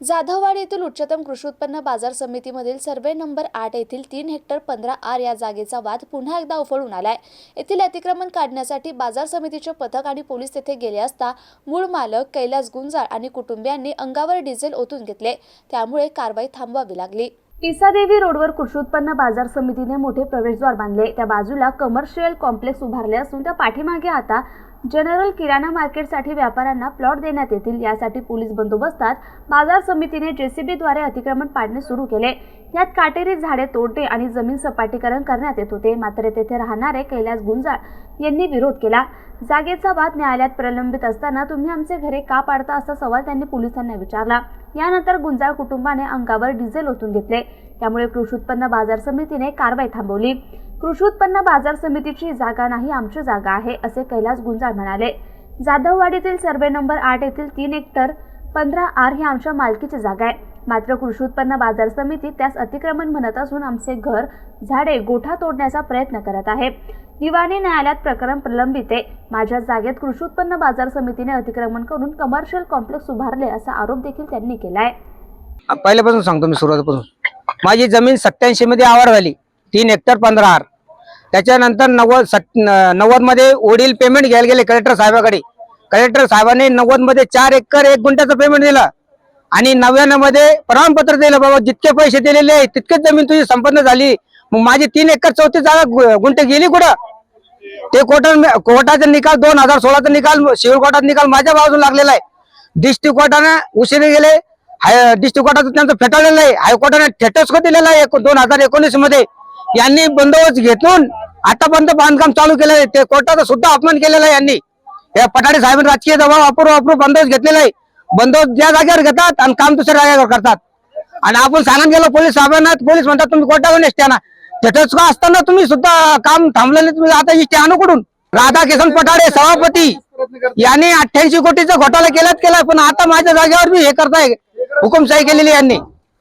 जाधववाडी येथील उच्चतम कृषी उत्पन्न बाजार समितीमधील सर्वे नंबर आठ येथील तीन हेक्टर पंधरा आर या जागेचा वाद पुन्हा एकदा उफळून आलाय. येथील अतिक्रमण काढण्यासाठी बाजार समितीचे पथक आणि पोलीस तेथे गेले असता मूळ मालक कैलास गुंजाळ आणि कुटुंबियांनी अंगावर डिझेल ओतून घेतले. त्यामुळे कारवाई थांबवावी लागली. पिसादेवी रोडवर कृषी उत्पन्न बाजार समितीने मोठे प्रवेशद्वार बांधले. त्या बाजूला कमर्शियल कॉम्प्लेक्स उभारले असून त्या पाठीमागे आता जनरल किराणा मार्केटसाठी व्यापाऱ्यांना प्लॉट देण्यात येतील यासाठी पोलीस बंदोबस्तात बाजार समितीने जेसीबीद्वारे अतिक्रमण पाडणे सुरू केले. यात काटेरी झाडे तोडणे आणि जमीन सपाटीकरण करण्यात येत होते. मात्र तेथे राहणारे कैलास गुंजाळ यांनी विरोध केला. जागेचा वाद न्यायालयात प्रलंबित असताना तुम्ही आमचे घरे का पाडता असा सवाल त्यांनी पोलिसांना विचारला. यानंतर गुंजाळ कुटुंबाने अंगावर डिझेल ओतून घेतले. त्यामुळे कृषी उत्पन्न बाजार समितीने कारवाई थांबवली. कृषी उत्पन्न बाजार समितीची जागा नाही आमची जागा आहे असे कैलास गुंजाळ म्हणाले. जाधववाडीतील सर्वे नंबर आठ येथील तीन हेक्टर पंधरा आर ही आमच्या मालकीची जागा आहे. मात्र कृषी उत्पन्न बाजार समिती त्यास अतिक्रमण म्हणत असून आमचे घर झाडे गोठा तोडण्याचा प्रयत्न करत आहे. दिवाणी न्यायालयात प्रकरण प्रलंबित आहे. माझ्या जागेत कृषी उत्पन्न बाजार समितीने अतिक्रमण करून कमर्शियल कॉम्प्लेक्स उभारले असा आरोप देखील त्यांनी केलाय. पहिल्यापासून सांगतो मी सुरुवातीपासून. माझी जमीन सत्याऐंशी मध्ये आवार झाली. तीन हेक्टर पंधरा आर त्याच्यानंतर नव्वद सत नव्वदमध्ये वडील पेमेंट घ्यायला गेले कलेक्टर साहेबाकडे. कलेक्टर साहेबांनी नव्वदमध्ये चार एकर एक गुंठ्याचं पेमेंट दिलं. आणि नव्याण्णवमध्ये प्रमाणपत्र दिलं बाबा जितके पैसे दिलेले आहे तितकेच जमीन तुझी संपन्न झाली. मग माझी तीन एकर चौथी जागा गु- गुंठे गेली कुठं? ते कोर्टा कोर्टाचा निकाल दोन हजार सोळाचा निकाल सिव्हिल कोर्टात निकाल माझ्या बाजूला लागलेला आहे. डिस्ट्रिक्ट कोर्टाने उशिरे गेले. हाय डिस्ट्रिक्ट कोर्टाचं त्यांचं फेटाळलेलं आहे. हायकोर्टाने थेटस्को दिलेला आहे. एक- दोन हजार एकोणीसमध्ये. यांनी बंदोबस्त घेतून आतापर्यंत बांधकाम चालू केलं आहे. ते कोर्टाचा सुद्धा अपमान केलेला आहे यांनी. या पठाडे साहेबांनी राजकीय दबाव वापरून वापरून बंदोबस्त घेतलेला आहे. बंदोबस्त ज्या जागेवर घेतात आणि काम दुसऱ्या जागेवर करतात. आणि आपण सांगत गेलो पोलीस साहेबांना पोलीस म्हणतात तुम्ही कोर्टावर नेसत्या ना असताना तुम्ही सुद्धा काम थांबलं नाही तुम्ही आता इष्ट्या अनुकडून कुठून? राधाकिशन पठाडे सभापती यांनी अठ्ठ्याऐंशी कोटीचा घोटाळा केलाच केला पण आता माझ्या जागेवर मी हे करताय. हुकुमशाही केलेली यांनी.